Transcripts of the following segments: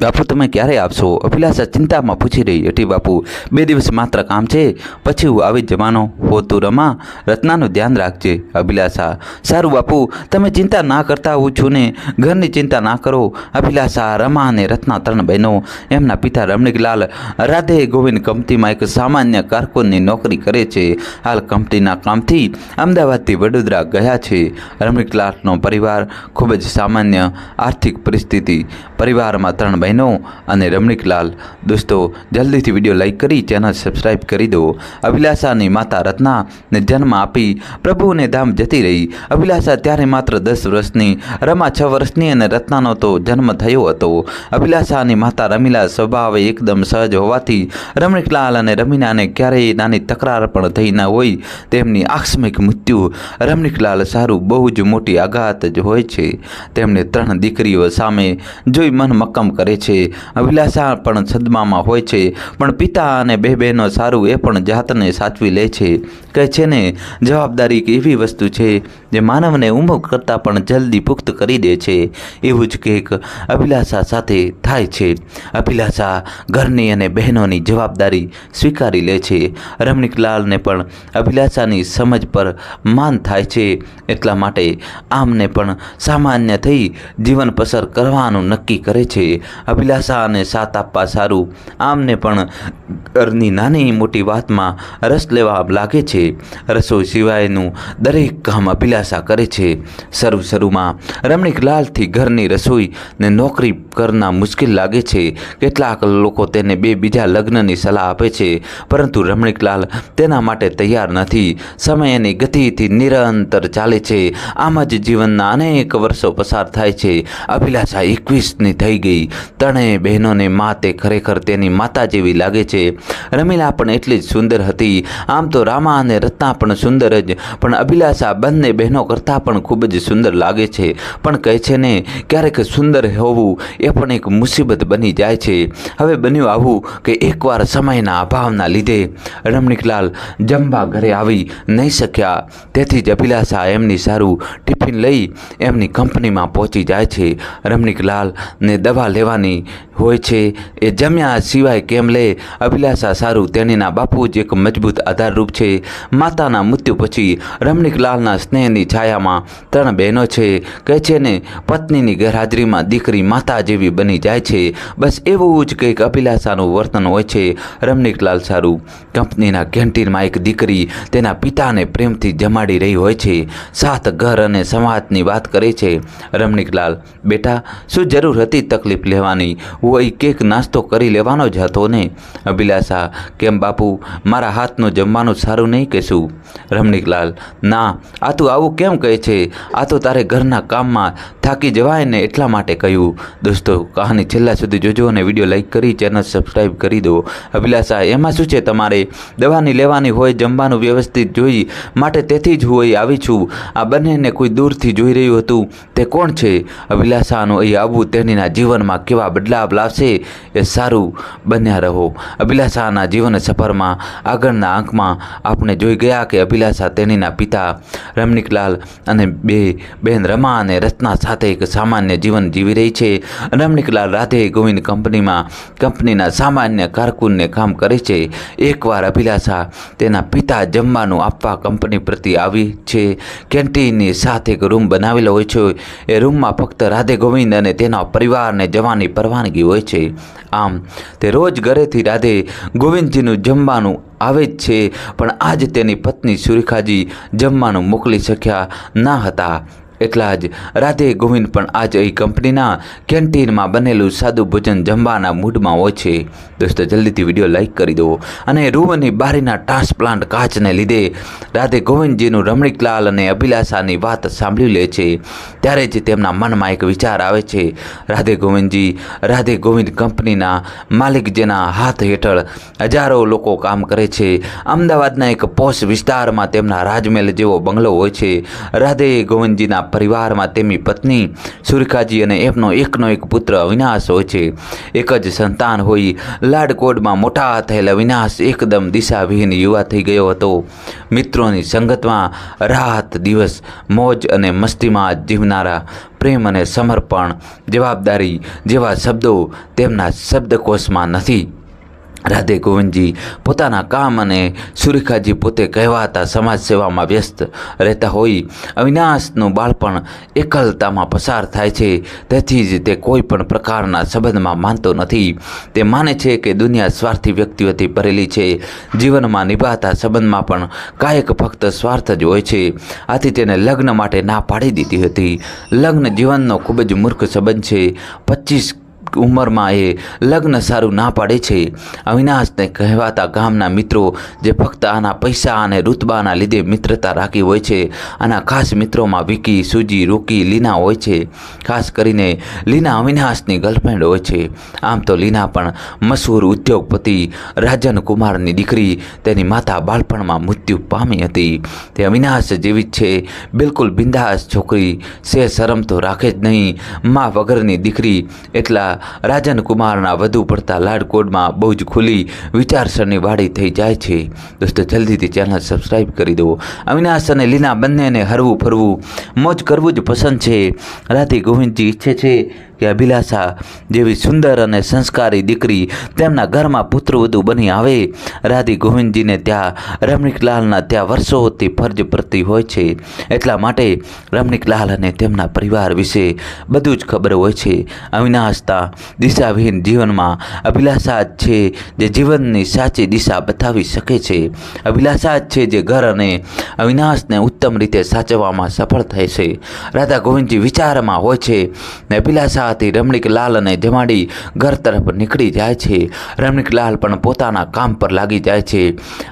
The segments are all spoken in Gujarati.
બાપુ, તમે ક્યારે આપશો અભિલાષા ચિંતામાં પૂછી રહી. હતી બાપુ, બે દિવસ માત્ર કામ છે, પછી હું આવી જવાનો હો તું રમા, રત્નાનું ધ્યાન રાખજે, અભિલાષા. સારું બાપુ, તમે ચિંતા ના કરતા હું છું ને, ઘરની ચિંતા ના કરો. અભિલાષા, રમા અને રત્ના ત્રણ બહેનો, એમના પિતા રમણીકલાલ, રાધે ગોવિંદ કંપનીમાં એક સામાન્ય કારકુનની નોકરી કરે છે. હાલ કંપનીના કામથી અમદાવાદથી વડોદરા ગયા છે. રમણીકલાલનો પરિવાર ખૂબ જ સામાન્ય આર્થિક પરિસ્થિતિ. પરિવારમાં ત્રણ બહેનો અને રમણીકલાલ. દોસ્તો, જલ્દીથી વીડિયો લાઇક કરી ચેનલ સબસ્ક્રાઈબ કરી દો. અભિલાષાની માતા રત્નાને જન્મ આપી પ્રભુને ધામ જતી રહી. અભિલાષા ત્યારે માત્ર દસ વર્ષની, રમા છ વર્ષની અને રત્નાનો તો જન્મ થયો હતો. અભિલાષાની માતા રમીલા સ્વભાવે એકદમ સહજ હોવાથી રમણીકલાલ અને રમીનાને ક્યારેય નાની તકરાર પણ થઈ ન હોય. તેમની આકસ્મિક મૃત્યુ રમણીકલાલ સારું બહુ જ મોટી આઘાત જ હોય છે. તેમણે ત્રણ દીકરીઓ સામે જોઈ મન મક્કમ કરે છે. અભિલાષા પણ સદમામાં હોય છે, પણ પિતા અને બે બહેનો સારું એ પણ જાતને સાચવી લે છે. કહે છે ને, જવાબદારી એક એવી વસ્તુ છે જે માનવને ઉમંગ કરતાં પણ જલ્દી પુખ્ત કરી દે છે. એવું જ કંઈક અભિલાષા સાથે થાય છે. અભિલાષા ઘરની અને બહેનોની જવાબદારી સ્વીકારી લે છે. રમણીકલાલને પણ અભિલાષાની સમજ પર માન થાય છે. એટલા માટે આમને પણ સામાન્ય થઈ જીવન પસાર કરવાનું નક્કી કરે છે. અભિલાષાને સાથ આપવા સારું. આમને પણ ઘરની નાની મોટી વાતમાં રસ લેવા લાગે છે. રસોઈ સિવાયનું દરેક કામ અભિલાષા કરે છે. શરૂ શરૂમાં રમણીકલાલથી ઘરની રસોઈ ને નોકરી કરના મુશ્કેલ લાગે છે. કેટલાક લોકો તેને બે બીજા લગ્નની સલાહ આપે છે, પરંતુ રમણીકલાલ તેના માટે તૈયાર નથી. સમય એની ગતિથી નિરંતર ચાલે છે. આમ જ જીવનના અનેક વર્ષો પસાર થાય છે. અભિલાષા એકવીસની થઈ ગઈ. ત્રણેય બહેનોને મા તે ખરેખર તેની માતા જેવી લાગે છે. રમીલા પણ એટલી જ સુંદર હતી. આમ તો રામા અને રત્ના પણ સુંદર જ, પણ અભિલાષા બંને બહેનો કરતાં પણ ખૂબ જ સુંદર લાગે છે. પણ કહે છે ને, ક્યારેક સુંદર હોવું એ પણ એક મુસીબત બની જાય છે. હવે બન્યું આવું કે એકવાર સમયના અભાવના લીધે રમણીકલાલ જમવા ઘરે આવી નહીં શક્યા. તેથી જ અભિલાષા એમની સારું ટિફિન લઈ એમની કંપનીમાં પહોંચી જાય છે. રમણીકલાલને દવા લેવાની money હોય છે. એ જમ્યા સિવાય કેમ લે? અભિલાષા સારું, તેણીના બાપુ જ એક મજબૂત આધારરૂપ છે. માતાના મૃત્યુ પછી રમણીકલાલના સ્નેહની છાયામાં ત્રણ બહેનો છે. કહે છે ને, પત્નીની ગેરહાજરીમાં દીકરી માતા જેવી બની જાય છે. બસ એવું જ કંઈક અભિલાષાનું વર્તન હોય છે. રમણીકલાલ સારું, કંપનીના કેન્ટીનમાં એક દીકરી તેના પિતાને પ્રેમથી જમાડી રહી હોય છે. સાત ઘર અને સમાજની વાત કરે છે. રમણીકલાલ બેટા, શું જરૂર હતી તકલીફ લેવાની? અહીં કેક નાસ્તો કરી લેવાનો જ હતો ને. અભિલાષા, કેમ બાપુ, મારા હાથનું જમવાનું સારું નહીં કહેશું? રમણીકલાલ, ના, આ તું આવું કેમ કહે છે? આ તો તારે ઘરના કામમાં થાકી જવાય ને એટલા માટે કહ્યું. દોસ્તો, કહાની છેલ્લા સુધી જોજો અને વીડિયો લાઈક કરી, ચેનલ સબસ્ક્રાઈબ કરી દો. અભિલાષા, એમાં શું છે તમારે? દવાની લેવાની હોય, જમવાનું વ્યવસ્થિત જોઈ માટે તેથી જ હું અહીં આવી છું. આ બંનેને કોઈ દૂરથી જોઈ રહ્યું હતું. તે કોણ છે? અભિલાષાનું અહીં આવવું તેણીના જીવનમાં કેવા બદલાવ લાવશે એ સારું બન્યા રહો. અભિલાષાના જીવન સફરમાં આગળના અંકમાં આપણે જોઈ ગયા કે અભિલાષા તેણીના પિતા રમણીકલાલ અને બે બહેન રમા અને રત્ના સાથે એક સામાન્ય જીવન જીવી રહી છે. રમણીકલાલ રાધે ગોવિંદ કંપનીમાં કંપનીના સામાન્ય કારકુનને કામ કરે છે. એકવાર અભિલાષા તેના પિતા જમવાનું આપવા કંપની પ્રતિ આવી છે. કેન્ટીનની સાથે એક રૂમ બનાવેલો હોય છે. એ રૂમમાં ફક્ત રાધે ગોવિંદ અને તેના પરિવારને જવાની પરવાનગી હોય છે. આમ, તે રોજ ઘરેથી રાધે ગોવિંદજીનું જમવાનું આવે જ છે, પણ આજ તેની પત્ની સુરેખાજી જમવાનું મોકલી શક્યા ના હતા. એટલા જ. રાધે ગોવિંદ પણ આજ એ કંપનીના કેન્ટીનમાં બનેલું સાદું ભોજન જમવાના મૂડમાં હોય છે. દોસ્તો, જલ્દીથી વીડિયો લાઇક કરી દો અને રૂમની બારીના ટ્રાન્સપ્લાન્ટ કાચને લીધે રાધે ગોવિંદજીનું રમણીકલાલ અને અભિલાષાની વાત સાંભળી લે છે. ત્યારે જ તેમના મનમાં એક વિચાર આવે છે. રાધે ગોવિંદજી, રાધે ગોવિંદ કંપનીના માલિક જેના હાથ હેઠળ હજારો લોકો કામ કરે છે. અમદાવાદના એક પોશ વિસ્તારમાં તેમના રાજમહેલ જેવો બંગલો હોય છે. રાધે ગોવિંદજીના પરિવારમાં તેમની પત્ની સુરેખાજી અને એમનો એકનો એક પુત્ર અવિનાશ હોય છે. એક જ સંતાન હોઈ લાડકોડમાં મોટા થયેલા અવિનાશ એકદમ દિશાવિહીન યુવા થઈ ગયો હતો. મિત્રોની સંગતમાં રાત દિવસ, મોજ અને મસ્તીમાં જીવનારા પ્રેમ અને સમર્પણ, જવાબદારી જેવા શબ્દો તેમના શબ્દકોશમાં નથી. રાધે ગોવિંદજી પોતાના કામ અને સુરેખાજી પોતે કહેવાતા સમાજ સેવામાં વ્યસ્ત રહેતા હોઈ અવિનાશનું બાળપણ એકલતામાં પસાર થાય છે. તેથી જ તે કોઈ પણ પ્રકારના સંબંધમાં માનતો નથી. તે માને છે કે દુનિયા સ્વાર્થી વ્યક્તિઓથી ભરેલી છે. જીવનમાં નિભાતા સંબંધમાં પણ કાયક ફક્ત સ્વાર્થ જ હોય છે. આથી તેને લગ્ન માટે ના પાડી દીધી હતી. લગ્ન જીવનનો ખૂબ જ મૂર્ખ સંબંધ છે. પચીસ ઉંમરમાં એ લગ્ન સારું ના પાડે છે. અવિનાશને કહેવાતા ગામના મિત્રો જે ફક્ત આના પૈસા અને રૂતબાના લીધે મિત્રતા રાખી હોય છે, આના ખાસ મિત્રોમાં વિકી, સુજી, રોકી, લીના હોય છે. ખાસ કરીને લીના અવિનાશની ગર્લફ્રેન્ડ હોય છે. આમ તો લીના પણ મશહૂર ઉદ્યોગપતિ રાજન કુમારની દીકરી, તેની માતા બાળપણમાં મૃત્યુ પામી હતી. તે અવિનાશ જેવી જ છે. બિલકુલ બિંદાસ છોકરી. સે શરમ તો રાખે જ નહીં. મા વગરની દીકરી, એટલા રાજન કુમારના વધુ પડતા લાડકોડમાં બહુ જ ખુલ્લી વિચારસરણી વાળી થઈ જાય છે. દોસ્તો, જલ્દીથી ચેનલ સબસ્ક્રાઈબ કરી દો. અવિનાશ અને લીના બંનેને હરવું ફરવું મોજ કરવું જ પસંદ છે. રાધે ગોવિંદજી ઈચ્છે છે કે અભિલાષા જેવી સુંદર અને સંસ્કારી દીકરી તેમના ઘરમાં પુત્રવધુ બની આવે. રાધી ગોવિંદજીને ત્યાં રમણીકલાલના ત્યાં વર્ષોથી ફરજ પડતી હોય છે. એટલા માટે રમણીકલાલ અને તેમના પરિવાર વિશે બધું જ ખબર હોય છે. અવિનાશતા દિશાવિહીન જીવનમાં અભિલાષા જ છે જે જીવનની સાચી દિશા બતાવી શકે છે. અભિલાષા જ છે જે ઘર અને અવિનાશને ઉત્તમ રીતે સાચવવામાં સફળ થાય છે. રાધા ગોવિંદજી વિચારમાં હોય છે ને અભિલાષાથી રમણીકલાલ અને જમાડી ઘર તરફ નીકળી જાય છે. રમણીકલાલ પણ પોતાના કામ પર લાગી જાય છે.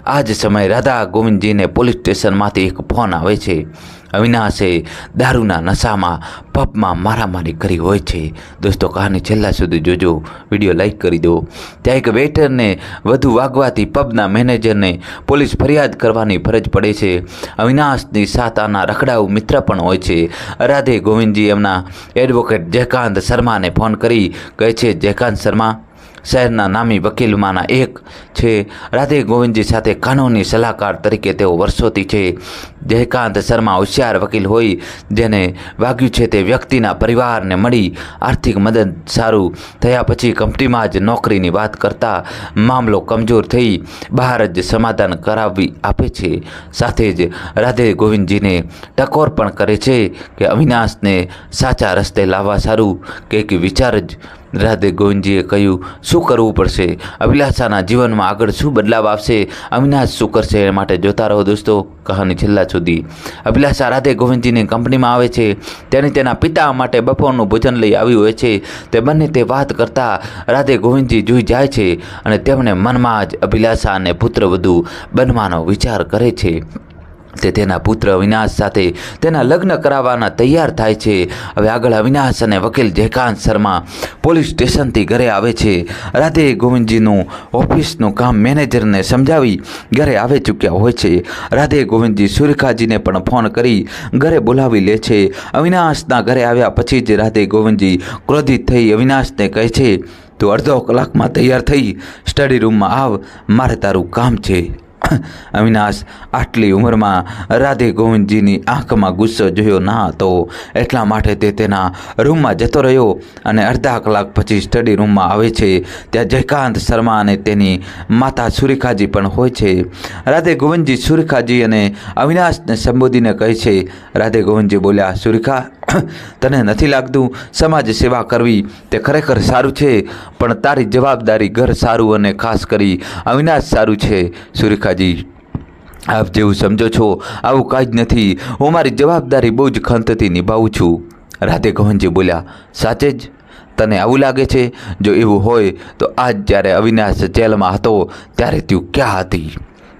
આ જ સમયે રાધા ગોવિંદજીને પોલીસ સ્ટેશનમાંથી એક ફોન આવે છે. અવિનાશે દારૂના નશામાં, પબમાં મારામારી કરી હોય છે. દોસ્તો, કહાની છેલ્લા સુધી જોજો. વીડિયો લાઈક કરી દો. ત્યાં એક વેઇટરને વધુ વાગવાથી પબના મેનેજરને પોલીસ ફરિયાદ કરવાની ફરજ પડે છે. અવિનાશની સાતાના રખડાઉ મિત્ર પણ હોય છે. રાધે ગોવિંદજી એમના એડવોકેટ જયકાંત શર્માને ફોન કરી કહે છે, જયકાંત શર્મા શહેરના નામી વકીલમાંના એક છે. રાધે ગોવિંદજી સાથે કાનૂની સલાહકાર તરીકે તેઓ વર્ષોથી છે. જયકાંત શર્મા હોશિયાર વકીલ હોય જેને વાગ્યું છે તે વ્યક્તિના પરિવારને મળી આર્થિક મદદ સારું થયા પછી કંપનીમાં જ નોકરીની વાત કરતા મામલો કમજોર થઈ બહાર જ સમાધાન કરાવી આપે છે. સાથે જ રાધે ગોવિંદજીને ટકોર પણ કરે છે કે અવિનાશને સાચા રસ્તે લાવવા સારું કે વિચાર જ રાધે ગોવિંદજીએ કહ્યું, શું કરવું પડશે? અભિલાષાના જીવનમાં આગળ શું બદલાવ આવશે? અવિનાશ શું કરશે એ માટે જોતા રહો દોસ્તો. કહાની છેલ્લા સુધી. અભિલાષા રાધે ગોવિંદજીની કંપનીમાં આવે છે. તેની તેના પિતા માટે બપોરનું ભોજન લઈ આવ્યું હોય છે. તે બંને તે વાત કરતાં રાધે ગોવિંદજી જોઈ જાય છે અને તેમણે મનમાં જ અભિલાષા અને પુત્રવધુ બનવાનો વિચાર કરે છે. તે તેના પુત્ર અવિનાશ સાથે તેના લગ્ન કરાવવાના તૈયાર થાય છે. હવે આગળ અવિનાશ અને વકીલ જયકાંત શર્મા પોલીસ સ્ટેશનથી ઘરે આવે છે. રાધે ગોવિંદજીનું ઓફિસનું કામ મેનેજરને સમજાવી ઘરે આવી ચૂક્યા હોય છે. રાધે ગોવિંદજી સુરેખાજીને પણ ફોન કરી ઘરે બોલાવી લે છે. અવિનાશના ઘરે આવ્યા પછી જ રાધે ગોવિંદજી ક્રોધિત થઈ અવિનાશને કહે છે, તું અડધો કલાકમાં તૈયાર થઈ, સ્ટડી રૂમમાં આવ, મારે તારું કામ છે. અવિનાશ, આટલી ઉંમરમાં રાધે ગોવિંદજીની આંખમાં ગુસ્સો જોયો ના હતો. એટલા માટે તે તેના રૂમમાં જતો રહ્યો અને અડધા કલાક પછી સ્ટડી રૂમમાં આવે છે. ત્યાં જયકાંત શર્મા અને તેની માતા સુરેખાજી પણ હોય છે. રાધે ગોવિંદજી સુરેખાજી અને અવિનાશને સંબોધીને કહે છે, રાધે ગોવિંદજી બોલ્યા, સુરેખા તને નથી લાગતું? સમાજ સેવા કરવી તે ખરેખર સારું છે, પણ તારી જવાબદારી ઘર સારું અને ખાસ કરી અવિનાશ સારું છે. સુરેખાજી, આપ જેવું સમજો છો, આવું કાંઈ જ નથી. હું મારી જવાબદારી બહુ જ ખંતથી નિભાવું છું. રાધે ગોવિંદજી બોલ્યા, સાચે જ? તને આવું લાગે છે? જો એવું હોય તો આજ જ્યારે અવિનાશ જેલમાં હતો, ત્યારે તું ક્યાં હતી?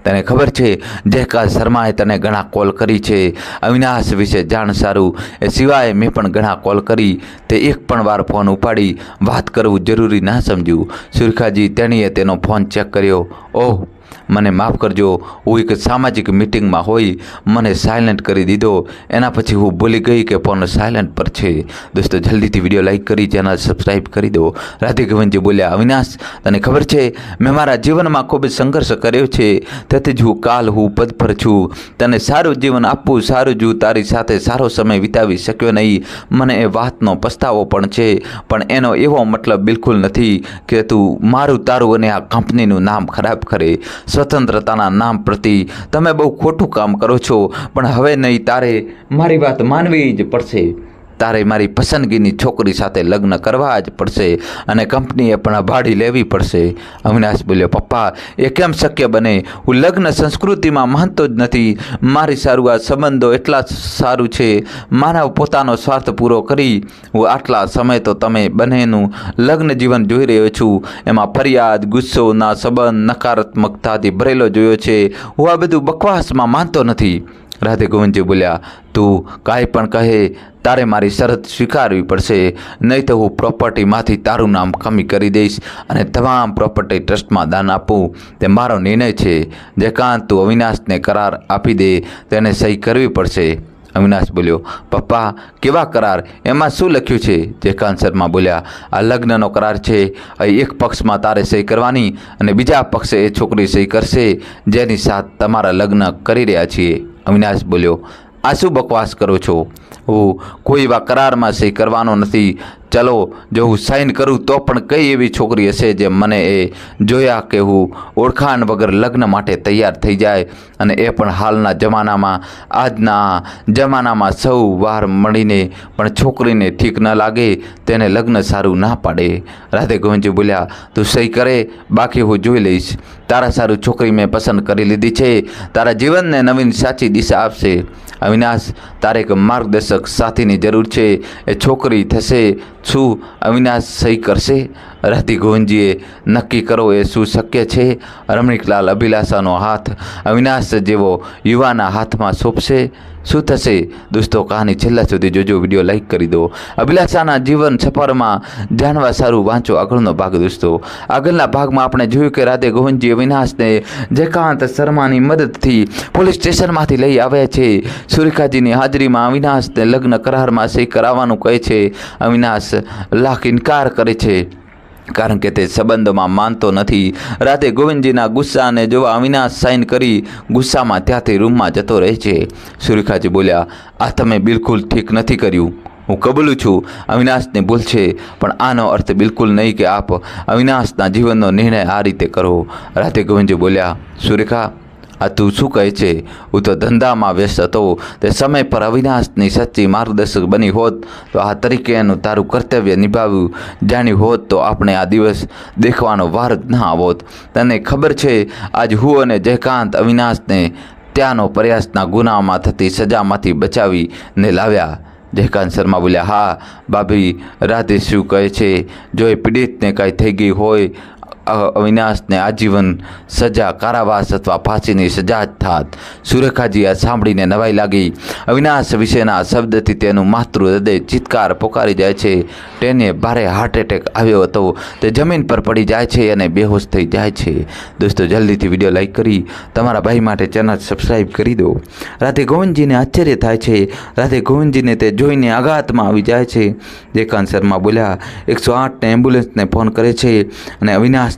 તને ખબર છે જયકાંત શર્માએ તને ઘણા કોલ કરી છે. અવિનાશ વિશે જાણ સારું. એ સિવાય મેં પણ ઘણા કોલ કરી. તે એક પણ વાર ફોન ઉપાડી. વાત કરવું જરૂરી ના સમજ્યું. સુરખાજી તેણીએ તેનો ફોન ચેક કર્યો. ઓહ મને માફ કરજો, હું એક સામાજિક મિટિંગમાં હોઈ મને સાયલેન્ટ કરી દીધો. એના પછી હું ભૂલી ગઈ કે ફોન સાયલેન્ટ પર છે. દોસ્તો, જલ્દીથી વીડિયો લાઇક કરી ચેનલ સબસ્ક્રાઈબ કરી દો. રાધે ગોવિંદજી બોલ્યા, અવિનાશ, તને ખબર છે, મેં મારા જીવનમાં ખૂબ જ સંઘર્ષ કર્યો છે. તેથી જ હું કાલ હું પદ પર છું. તને સારું જીવન આપવું, સારું જ તારી સાથે સારો સમય વિતાવી શક્યો નહીં. મને એ વાતનો પસ્તાવો પણ છે. પણ એનો એવો મતલબ બિલકુલ નથી કે તું મારું તારું અને આ કંપનીનું નામ ખરાબ કરે. સ્વતંત્રતાના નામ પ્રતિ તમે બહુ ખોટું કામ કરો છો. પણ હવે નહીં, તારે મારી વાત માનવી જ પડશે. તારે મારી પસંદગીની છોકરી સાથે લગ્ન કરવા જ પડશે અને કંપનીએ પણ ભાડી લેવી પડશે. અવિનાશ બોલ્યો, પપ્પા, એ કેમ શક્ય બને? હું લગ્ન સંસ્કૃતિમાં માનતો જ નથી. મારી સારું આ સંબંધો એટલા સારું છે. મારા પોતાનો સ્વાર્થ પૂરો કરી. હું આટલા સમય તો તમે બંનેનું લગ્ન જીવન જોઈ રહ્યો છું. એમાં ફરિયાદ ગુસ્સો ના સંબંધ, નકારાત્મકતાથી ભરેલો જોયો છે. હું આ બધું બકવાસમાં માનતો નથી. રાધે ગોવિંદજી બોલ્યા, તું કાંઈ પણ કહે, તારે મારી શરત સ્વીકારવી પડશે. નહીં તો હું પ્રોપર્ટીમાંથી તારું નામ કમી કરી દઈશ અને તમામ પ્રોપર્ટી ટ્રસ્ટમાં દાન આપું. તે મારો નિર્ણય છે. જે કાં તું અવિનાશને કરાર આપી દે, તેને સહી કરવી પડશે. અવિનાશ બોલ્યો, પપ્પા, કેવા કરાર? એમાં શું લખ્યું છે? જેકાન શર્મા બોલ્યા, આ લગ્નનો કરાર છે. એક પક્ષમાં તારે સહી કરવાની અને બીજા પક્ષે એ છોકરી સહી કરશે. જેની સાથ તમારા લગ્ન કરી રહ્યા છીએ. અવિનાશ બોલ્યો, આ શું બકવાસ કરો છો? હું કોઈ એવા કરારમાં સહી કરવાનો નથી. ચલો, જો હું સાઇન કરું તો પણ કઈ એવી છોકરી હશે જે મને એ જોયા કે હું ઓળખાણ વગર લગ્ન માટે તૈયાર થઈ જાય અને એ પણ હાલના જમાનામાં, આજના જમાનામાં સૌ વાર મળીને પણ છોકરીને ઠીક ન લાગે, તેને લગ્ન સારું ના પાડે. રાધે ગોવિંદજી બોલ્યા, તું સહી કરે, બાકી હું જોઈ લઈશ. તારા સારું છોકરી મેં પસંદ કરી લીધી છે. તારા જીવનને નવીન સાચી દિશા આપશે. અવિનાશ તારે એક માર્ગદર્શક સાથીની જરૂર છે. એ છોકરી થશે શું અવિનાશ સહી કરશે? રાધી ગોંજીએ નક્કી કરો એ શું શક્ય છે. રમણીકલાલ અભિલાષાનો હાથ અવિનાશ જેવો યુવાના હાથમાં સોંપશે. શું થશે? દોસ્તો, કહાની છેલ્લા સુધી જોજો. વીડિયો લાઇક કરી દો. અભિલાષાના જીવન સફરમાં જાણવા સારું વાંચો. આગળનો ભાગ દોસ્તો. આગળના ભાગમાં આપણે જોયું કે રાધે ગોવિંદજી અવિનાશને જયકાંત શર્માની મદદથી પોલીસ સ્ટેશનમાંથી લઈ આવ્યા છે. સુરેખાજીની હાજરીમાં અવિનાશને લગ્ન કરારમાં સહી કરાવવાનું કહે છે. અવિનાશ લાખ ઇનકાર કરે છે. કારણ કે તે સંબંધોમાં માનતો નથી. રાતે ગોવિંદજીના ગુસ્સાને જોવા અવિનાશ સાઇન કરી ગુસ્સામાં ત્યાંથી રૂમમાં જતો રહે છે. સુરેખાજી બોલ્યા, આ તમે બિલકુલ ઠીક નથી કર્યું. હું કબૂલું છું, અવિનાશની ભૂલ છે પણ આનો અર્થ બિલકુલ નહીં કે આપ અવિનાશના જીવનનો નિર્ણય આ રીતે કરો. રાતે ગોવિંદજી બોલ્યા, સુરેખા આ તું શું કહે છે? હું તો ધંધામાં વ્યસ્ત હતો. તે સમય પર અવિનાશની સચ્ચી માર્ગદર્શક બની હોત તો આ તરીકે એનું તારું કર્તવ્ય નિભાવ્યું. જાણ્યું હોત તો આપણે આ દિવસ દેખવાનો વાર જ ના આવોત તને ખબર છે, આજ હું અને જયકાંત અવિનાશને ત્યાંનો પ્રયાસના ગુનામાં થતી સજામાંથી બચાવીને લાવ્યા. જયકાંત શર્મા બોલ્યા, હા, ભાભી, રાધે શું કહે છે? જો એ પીડિતને કાંઈ થઈ ગઈ હોય અવિનાશને આજીવન સજા, કારાવાસ અથવા ફાંસીની સજા જ થાત. સુરેખાજી આ સાંભળીને નવાઈ લાગી. અવિનાશ વિશેના શબ્દથી તેનું માતૃ હૃદય ચિત્કાર પોકારી જાય છે. તેને ભારે હાર્ટ એટેક આવ્યો હતો. તે જમીન પર પડી જાય છે અને બેહોશ થઈ જાય છે. દોસ્તો, જલ્દીથી વીડિયો લાઈક કરી, તમારા ભાઈ માટે ચેનલ સબસ્ક્રાઈબ કરી દો. રાતે ગોવિંદજીને આશ્ચર્ય થાય છે. રાતે ગોવિંદજીને તે જોઈને આઘાતમાં આવી જાય છે. દેકાંત શર્મા બોલ્યા, એકસો આઠને એમ્બ્યુલન્સને ફોન કરે છે અને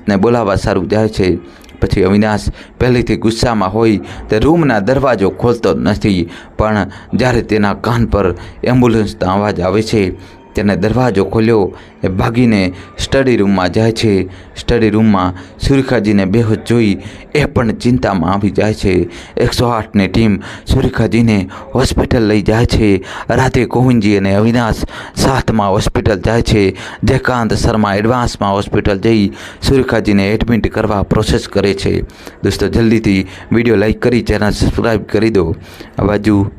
અવિનાશને બોલાવવા સારું જાય છે. પછી અવિનાશ પહેલેથી ગુસ્સામાં હોય તે રૂમના દરવાજો ખોલતો નથી. પણ જ્યારે તેના કાન પર એમ્બ્યુલન્સનો અવાજ આવે છે તેને દરવાજો ખોલ્યો. એ ભાગીને સ્ટડી રૂમમાં જાય છે. સ્ટડી રૂમમાં સુરેખાજીને બેહોશ જોઈ એ પણ ચિંતામાં આવી જાય છે. એકસો આઠની ટીમ સુરેખાજીને હોસ્પિટલ લઈ જાય છે. રાતે ગોવિંદજી અને અવિનાશ સાથમાં હોસ્પિટલ જાય છે. જયકાંત શર્મા એડવાન્સમાં હોસ્પિટલ જઈ સુરેખાજીને એડમિટ કરવા પ્રોસેસ કરે છે. દોસ્તો, જલ્દીથી વીડિયો લાઈક કરી ચેનલ સબસ્ક્રાઈબ કરી દો. આ બાજુ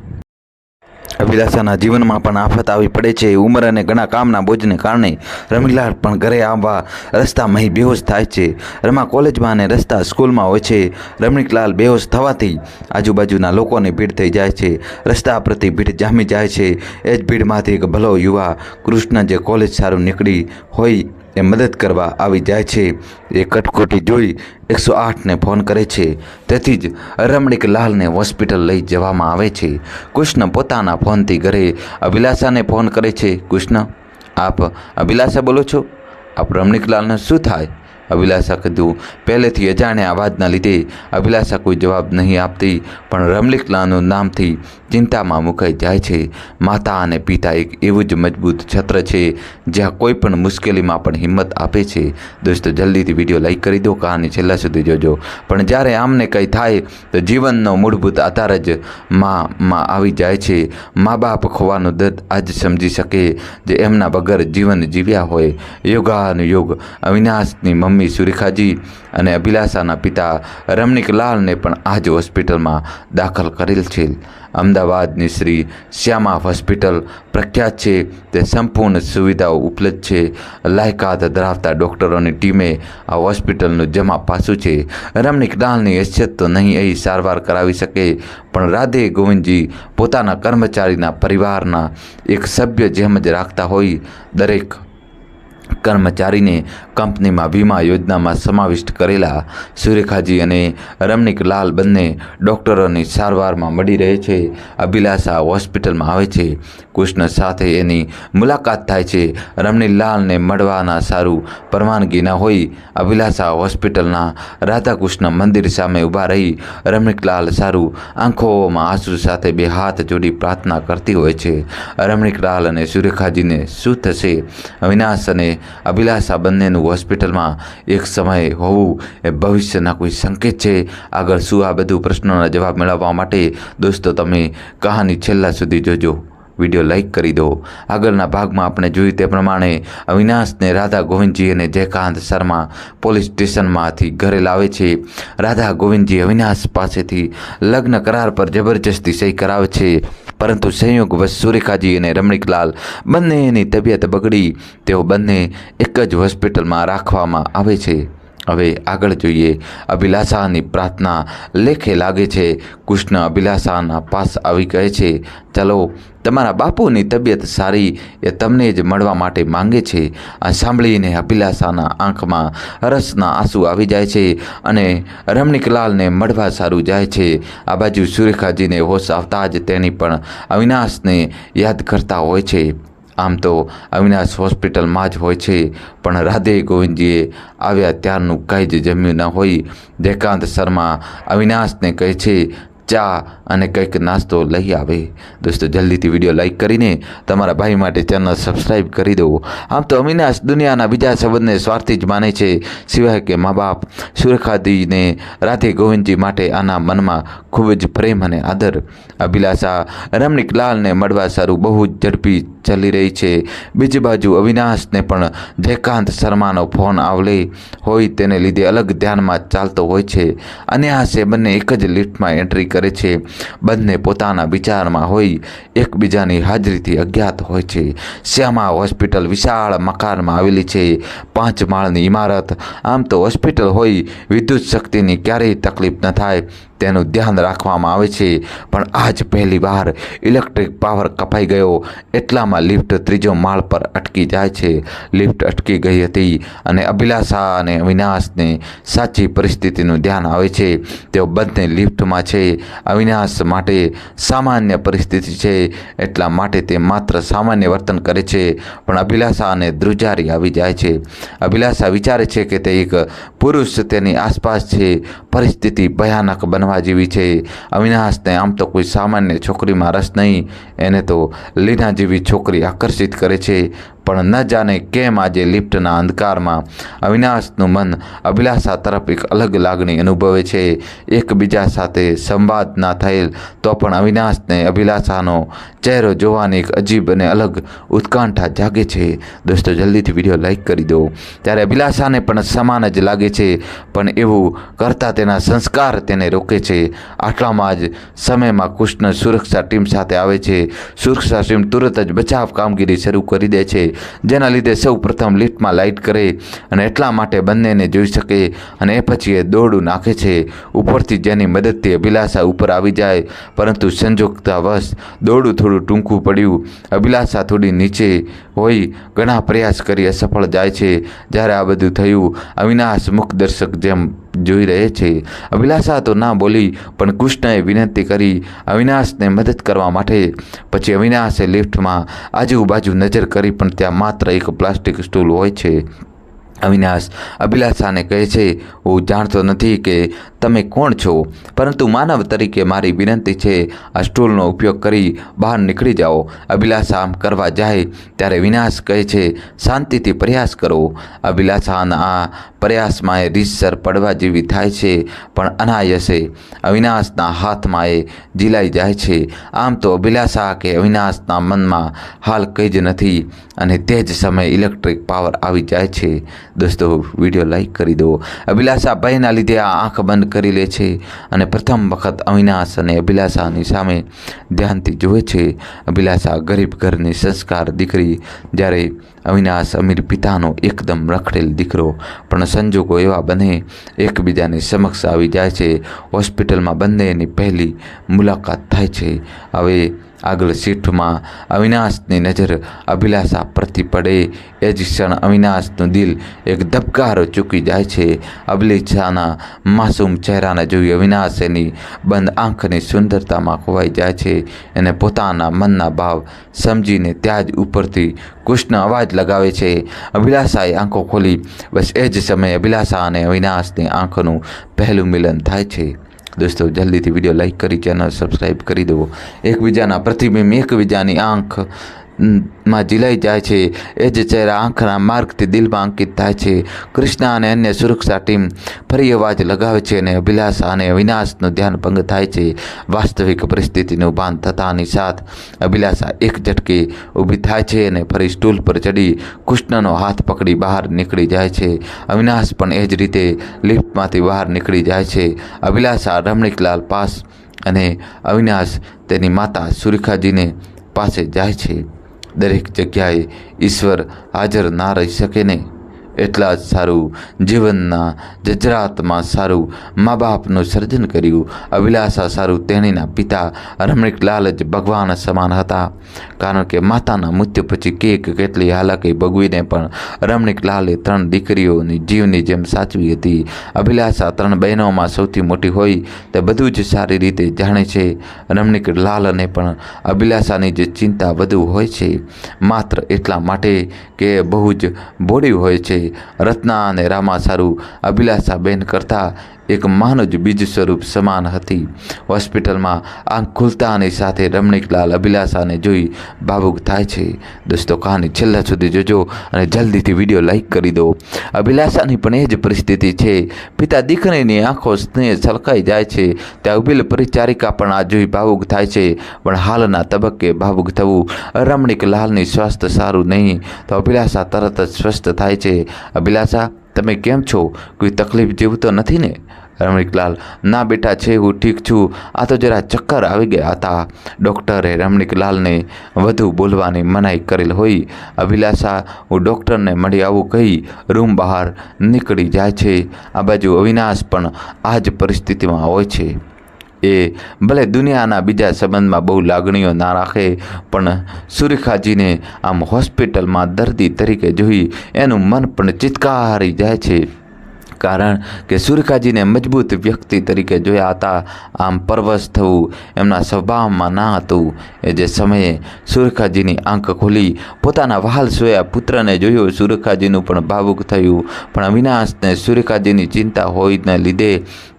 અભિલાષાના જીવનમાં પણ આફત આવી પડે છે. ઉંમર અને ઘણા કામના બોજને કારણે રમીલાલ પણ ઘરે આવવા રસ્તામાં બેહોશ થાય છે. રમા કોલેજમાં અને રસ્તા સ્કૂલમાં હોય છે. રમણીકલાલ બેહોશ થવાથી આજુબાજુના લોકોની ભીડ થઈ જાય છે. રસ્તા પ્રતિ ભીડ જામી જાય છે. એ જ ભીડમાંથી એક ભલો યુવા કૃષ્ણ જે કોલેજ સારું નીકળી હોય એ મદદ કરવા આવી જાય છે. એ કટકોટી જોઈ એકસો આઠને ફોન કરે છે. તેથી જ રમણીક લાલને હોસ્પિટલ લઈ જવામાં આવે છે. કૃષ્ણ પોતાના ફોનથી ઘરે અભિલાષાને ફોન કરે છે. કૃષ્ણ, આપ અભિલાષા બોલો છો? આપ રમણીકલાલને શું થાય? અભિલાષા કીધું. પહેલેથી અજાણ્યા અવાજના લીધે અભિલાષા કોઈ જવાબ નહીં આપતી, પણ રમલીકલાનું નામથી ચિંતામાં મુકાઈ જાય છે. માતા અને પિતા એક એવું જ મજબૂત છત્ર છે, જ્યાં કોઈ પણ મુશ્કેલીમાં પણ હિંમત આપે છે. દોસ્તો, જલ્દીથી વીડિયો લાઈક કરી દો, કહાની છેલ્લા સુધી જોજો. પણ જ્યારે આમને કંઈ થાય, તો જીવનનો મૂળભૂત આધાર જ માં આવી જાય છે. મા બાપ ખોવાનો દર્દ આજ સમજી શકે, જે એમના વગર જીવન જીવ્યા હોય. યોગાનુયોગ, અવિનાશની મમ્મી સુરેખાજી અને અભિલાષાના પિતા રમણીકલાલને પણ આ જ હોસ્પિટલમાં દાખલ કરેલ છે. અમદાવાદની શ્રી શ્યામા હોસ્પિટલ પ્રખ્યાત છે. તે સંપૂર્ણ સુવિધાઓ ઉપલબ્ધ છે. લાયકાત ધરાવતા ડૉક્ટરોની ટીમે આ હોસ્પિટલનું જમા પાસું છે. રમણીકલાલની હેસિયત તો નહીં અહીં સારવાર કરાવી શકે, પણ રાધે ગોવિંદજી પોતાના કર્મચારીના પરિવારના એક સભ્ય જેમ જ રાખતા હોય દરેક કર્મચારીને કંપનીમાં વીમા યોજનામાં સમાવિષ્ટ કરેલા સુરેખાજી અને રમણીક લાલ બંને ડૉક્ટરોની સારવારમાં મળી રહે છે. અભિલાષા હોસ્પિટલમાં આવે છે. કૃષ્ણ સાથે એની મુલાકાત થાય છે. રમણીલાલને મળવાના સારું પરવાનગી ન હોય, અભિલાષા હોસ્પિટલના રાધાકૃષ્ણ મંદિર સામે ઊભા રહી. રમણીકલાલ સારું આંખોમાં આંસુ સાથે બે હાથ જોડી પ્રાર્થના કરતી હોય છે. રમણીકલાલ અને સુરેખાજીને શું થશે? અવિનાશ અને અભિલાષા બંનેનું હોસ્પિટલમાં એક સમયે હોવું એ ભવિષ્યના કોઈ સંકેત છે? આગળ શું આ બધું પ્રશ્નોના જવાબ મેળવવા માટે? દોસ્તો, તમે કહાની છેલ્લા સુધી જોજો. વીડિયો લાઇક કરી દો. આગળના ભાગમાં આપણે જોયું તે પ્રમાણે અવિનાશને રાધા ગોવિંદજી અને જયકાંત શર્મા પોલીસ સ્ટેશનમાંથી ઘરે લાવે છે. રાધા ગોવિંદજી અવિનાશ પાસેથી લગ્ન કરાર પર જબરજસ્તી સહી કરાવે છે. પરંતુ સંયોગવશ સુરેખાજી અને રમણીકલાલ બંનેની તબિયત બગડી. તેઓ બંને એક જ હોસ્પિટલમાં રાખવામાં આવે છે. હવે આગળ જોઈએ. અભિલાષાની પ્રાર્થના લેખે લાગે છે, કૃષ્ણ અભિલાષાના પાસ આવી કહે છે. ચાલો, તમારા બાપુની તબિયત સારી એ તમને જ મળવા માટે માંગે છે. આ સાંભળીને અભિલાષાના આંખમાં રસના આંસુ આવી જાય છે અને રમણીકલાલને મળવા સારું જાય છે. આ બાજુ સુરેખાજીને હોશ આવતા જ તેની પણ અવિનાશને યાદ કરતા હોય છે. આમ તો અવિનાશ હોસ્પિટલમાં જ હોય છે. પણ રાધે ગોવિંદજીએ આવ્યા ત્યારનું કંઈ જ જમ્યું ન હોય. જયકાંત શર્મા અવિનાશને કહે છે ચા અને કંઈક નાસ્તો લઈ આવે. દોસ્તો, જલ્દીથી વીડિયો લાઈક કરીને તમારા ભાઈ માટે ચેનલ સબસ્ક્રાઈબ કરી દો. આમ તો અવિનાશ દુનિયાના બીજા સંબંધને સ્વાર્થી જ માને છે. સિવાય કે મા બાપ સુરેખાદીને રાધે ગોવિંદજી માટે આના મનમાં ખૂબ જ પ્રેમ અને આદર. અભિલાષા રમણીકલાલને મળવા સારું બહુ જ ઝડપી ચાલી રહી છે. બીજી બાજુ અવિનાશને પણ જયકાંત શર્માનો ફોન આવલે હોય તેને લીધે અલગ ધ્યાનમાં ચાલતો હોય છે. અન્યાસે બંને એક જ લિફ્ટમાં એન્ટ્રી કરે છે. બંને પોતાના વિચારમાં હોય, એકબીજાની હાજરીથી અજ્ઞાત હોય છે. શ્યામા હોસ્પિટલ વિશાળ મકાનમાં આવેલી છે. પાંચ માળની ઇમારત. આમ તો હોસ્પિટલ હોય, વિદ્યુત શક્તિની ક્યારેય તકલીફ ન થાય. તેનું ધ્યાન રાખવામાં આવે છે. પણ આજ પહેલીવાર ઇલેક્ટ્રિક પાવર કપાઈ ગયો. એટલામાં લિફ્ટ ત્રીજો માળ પર અટકી જાય છે. લિફ્ટ અટકી ગઈ હતી અને અભિલાષા અને અવિનાશને સાચી પરિસ્થિતિનું ધ્યાન આવે છે. તેઓ બંને લિફ્ટમાં છે. અવિનાશ માટે સામાન્ય પરિસ્થિતિ છે. એટલા માટે તે માત્ર સામાન્ય વર્તન કરે છે. પણ અભિલાષા અને ધ્રુજારી આવી જાય છે. અભિલાષા વિચારે છે કે તે એક પુરુષ તેની આસપાસ છે. પરિસ્થિતિ ભયાનક બનવા જેવી છે. અવિનાશને આમ તો કોઈ સામાન્ય છોકરીમાં રસ નહીં. એને તો લીના જેવી છોકરી આકર્ષિત કરે છે. પણ ન જાણે કેમ આજે લિફ્ટના અંધકારમાં અવિનાશનું મન અભિલાષા તરફ એક અલગ લાગણી અનુભવે છે. એકબીજા સાથે સંવાદ ના થયેલ તો પણ અવિનાશને અભિલાષાનો ચહેરો જોવાની એક અજીબ અને અલગ ઉત્કંઠા જાગે છે. દોસ્તો, જલ્દીથી વીડિયો લાઈક કરી દો. ત્યારે અભિલાષાને પણ સમાન જ લાગે છે. પણ એવું કરતાં તેના સંસ્કાર તેને રોકે રોકે છે. આટલામાં જ સમયમાં કૃષ્ણ સુરક્ષા ટીમ સાથે આવે છે. સુરક્ષા ટીમ તુરત જ બચાવ કામગીરી શરૂ કરી દે છે. જેના લીધે સૌ પ્રથમ લિફ્ટમાં લાઇટ કરે અને એટલા માટે બંનેને જોઈ શકે અને એ પછી એ દોરડું નાખે છે. ઉપરથી જેની મદદથી અભિલાષા ઉપર આવી જાય, પરંતુ સંજોગતાવશ દોરડું થોડું ટૂંકું પડ્યું. અભિલાષા થોડી નીચે હોય ઘણા પ્રયાસ કરી અસફળ જાય છે. જ્યારે આ બધું થયું, અવિનાશ મુખ દર્શક જેમ જોઈ રહે છે. અભિલાષા તો ના બોલી, પણ કૃષ્ણએ વિનંતી કરી અવિનાશને મદદ કરવા માટે. પછી અવિનાશે લિફ્ટમાં આજુબાજુ નજર કરી, પણ ત્યાં માત્ર એક પ્લાસ્ટિક સ્ટૂલ હોય છે. અવિનાશ અભિલાષાને કહે છે, હું જાણતો નથી કે તમે કોણ છો, પરંતુ માનવ તરીકે મારી વિનંતી છે આ સ્ટૂલનો ઉપયોગ કરી બહાર નીકળી જાઓ. અભિલાષા આમ કરવા જાય ત્યારે વિનાશ કહે છે, શાંતિથી પ્રયાસ કરો. અભિલાષાના આ પ્રયાસમાં એ રીતસર પડવા જેવી થાય છે, પણ અનાયસે અવિનાશના હાથમાં એ જીલાઈ જાય છે. આમ તો અભિલાષા કે અવિનાશના મનમાં હાલ કંઈ જ નથી અને તે જ સમયે ઇલેક્ટ્રિક પાવર આવી જાય છે. દોસ્તો વીડિયો લાઈક કરી દો. અભિલાષા ભયના લીધે આ આંખ બંધ કરી લે છે અને પ્રથમ વખત અવિનાશ અને અભિલાષાની સામે ધ્યાનથી જુએ છે. અભિલાષા ગરીબ ઘરની સંસ્કાર દીકરી, જ્યારે અવિનાશ અમીર પિતાનો એકદમ રખડેલ દીકરો, પણ સંજોગો એવા બને, એકબીજાની સમક્ષ આવી જાય છે. હોસ્પિટલમાં બંનેની પહેલી મુલાકાત થાય છે. હવે આગળ સીટમાં અવિનાશની નજર અભિલાષા પરથી પડે. એ જ ક્ષણ અવિનાશનું દિલ એક ધબકારો ચૂકી જાય છે. અભિલાષાના માસૂમ ચહેરાને જોઈ અવિનાશ એની બંધ આંખની સુંદરતામાં ખોવાઈ જાય છે. એને પોતાના મનના ભાવ સમજીને ત્યાં જ ઉપરથી કૃષ્ણ અવાજ લગાવે છે. અભિલાષાએ આંખો ખોલી. બસ એ જ સમયે અભિલાષા અને અવિનાશની આંખનું પહેલું મિલન થાય છે. દોસ્તો જલ્દીથી વીડિયો લાઇક કરી ચેનલ સબસ્ક્રાઈબ કરી દેવો. એકબીજાના પ્રતિબિંબ એકબીજાની આંખ માં જીલાઈ જાય છે. એ જ ચહેરા આંખના માર્ગથી દિલમાં અંકિત થાય છે. કૃષ્ણ અને અન્ય સુરક્ષા ટીમ ફરી અવાજ લગાવે છે અને અભિલાષા અને વિનાશનું ધ્યાન ભંગ થાય છે. વાસ્તવિક પરિસ્થિતિનું ભાન થતાની સાથ અભિલાષા એક ઝટકે ઊભી થાય છે અને ફરી સ્ટૂલ પર ચડી કૃષ્ણનો હાથ પકડી બહાર નીકળી જાય છે. અવિનાશ પણ એ જ રીતે લિફ્ટમાંથી બહાર નીકળી જાય છે. અભિલાષા રમણીકલાલ પાસ અને અવિનાશ તેની માતા સુરેખાજીને પાસે જાય છે. દરેક જગ્યાએ ઈશ્વર હાજર ના રહી શકે ને? એટલા જ સારું. જીવનના જજરાતમાં સારું મા બાપનું સર્જન કર્યું. અભિલાષા સારું તેણીના પિતા રમણીકલાલ જ ભગવાન સમાન હતા. કારણ કે માતાના મૃત્યુ પછી કેક કેટલી હાલાકી ભગવીને પણ રમણીકલાલે ત્રણ દીકરીઓની જીવની જેમ સાચવી હતી. અભિલાષા ત્રણ બહેનોમાં સૌથી મોટી હોય તે બધું જ સારી રીતે જાણે છે. રમણીકલાલને પણ અભિલાષાની જે ચિંતા વધુ હોય છે. માત્ર એટલા માટે કે બહુ જ બોડી હોય છે. રત્ના અને રામા સારું અભિલાષાબેન કરતાં એક માનજ બીજ સ્વરૂપ સમાન હતી. હોસ્પિટલમાં આંખ ખુલતાની સાથે રમણીકલાલ અભિલાષાને જોઈ ભાવુક થાય છે. દોસ્તો, કહાની છેલ્લા સુધી જોજો અને જલ્દીથી વીડિયો લાઈક કરી દો. અભિલાષાની પણ એ જ પરિસ્થિતિ છે. પિતા દીકરીની આંખો સ્નેહ છલકાઈ જાય છે. ત્યાં ઉભેલ પરિચારિકા પણ આ જોઈ ભાવુક થાય છે. પણ હાલના તબક્કે ભાવુક થવું રમણીકલાલની સ્વાસ્થ્ય સારું નહીં. તો અભિલાષા તરત જ સ્વસ્થ થાય છે. અભિલાષા તમે કેમ છો? કોઈ તકલીફ જેવું તો નથી ને? રમણીકલાલ, ના બેટા, છે હું ઠીક છું. આ તો જરા ચક્કર આવી ગયા હતા. ડૉક્ટરે રમણીકલાલને વધુ બોલવાની મનાઈ કરેલ હોય. અભિલાષા, હું ડૉક્ટરને મળી આવું કહી રૂમ બહાર નીકળી જાય છે. આ બાજુ અવિનાશ પણ આ જ પરિસ્થિતિમાં હોય છે. એ ભલે દુનિયાના બીજા સંબંધમાં બહુ લાગણીઓ ના રાખે, પણ સુરેખાજીને આમ હોસ્પિટલમાં દર્દી તરીકે જોઈ એનું મન પણ ચિત્કારી જાય છે. કારણ કે સુરેખાજીને મજબૂત વ્યક્તિ તરીકે જોયા હતા, આમ પરવશ થવું એમના સ્વભાવમાં ના હતું. એ જે સમયે સુરેખાજીની આંખ ખોલી, પોતાના વહાલ સોયા પુત્રને જોયો, સુરેખાજીનું પણ ભાવુક થયું. પણ અવિનાશને સુરેખાજીની ચિંતા હોઈને લીધે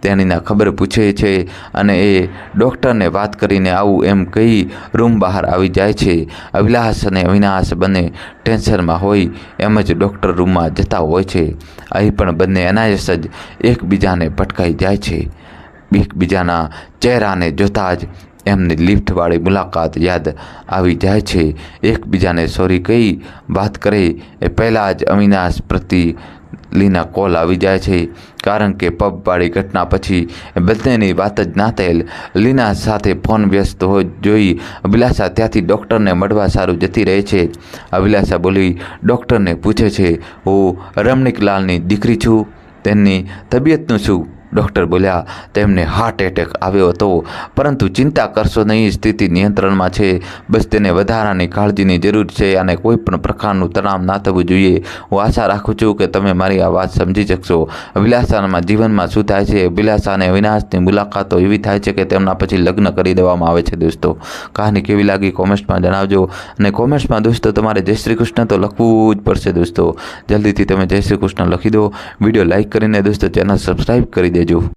તેણીના ખબર પૂછે છે અને એ ડૉક્ટરને વાત કરીને આવું એમ કહી રૂમ બહાર આવી જાય છે. અવિલાસ અને અવિનાશ બંને ટેન્શનમાં હોય એમ જ ડૉક્ટર રૂમમાં જતા હોય છે. અહીં પણ બંને અનાયસ જ એકબીજાને ભટકાઈ જાય છે. એકબીજાના ચહેરાને જોતાં જ એમની લિફ્ટવાળી મુલાકાત યાદ આવી જાય છે. એકબીજાને સોરી કહી વાત કરે એ પહેલાં જ અવિનાશ પ્રતિ લીના કોલ આવી જાય છે. કારણ કે પબવાળી ઘટના પછી બંનેની વાત જ ના થયેલ. લીના સાથે ફોન વ્યસ્ત હો, જોઈ અભિલાષા ત્યાંથી ડૉક્ટરને મળવા સારું જતી રહે છે. અભિલાષા બોલી, ડૉક્ટરને પૂછે છે, હું રમણીકલાલની દીકરી છું. તેમની તબિયતનું શું? ડૉક્ટર બોલ્યા, તેમને હાર્ટ એટેક આવ્યો હતો. પરંતુ ચિંતા કરશો નહીં, સ્થિતિ નિયંત્રણમાં છે. બસ તેને વધારાની કાળજીની જરૂર છે અને કોઈ પણ પ્રકારનું તણાવ ના થવું જોઈએ. હું આશા રાખું છું કે તમે મારી આ વાત સમજી શકશો. અભિલાષાના જીવનમાં શું થાય છે? અભિલાષા અને વિનાશની મુલાકાતો એવી થાય છે કે તેમના પછી લગ્ન કરી દેવામાં આવે છે દોસ્તો. કહાની કેવી લાગી કોમેન્ટ્સમાં જણાવજો. અને કોમેન્ટ્સમાં દોસ્તો, તમારે જય શ્રી કૃષ્ણ તો લખવું જ પડશે દોસ્તો. જલ્દીથી તમે જય શ્રી કૃષ્ણ લખી દો. વીડિયો લાઇક કરીને દોસ્તો, ચેનલ સબસ્ક્રાઈબ કરી દેજો. дядю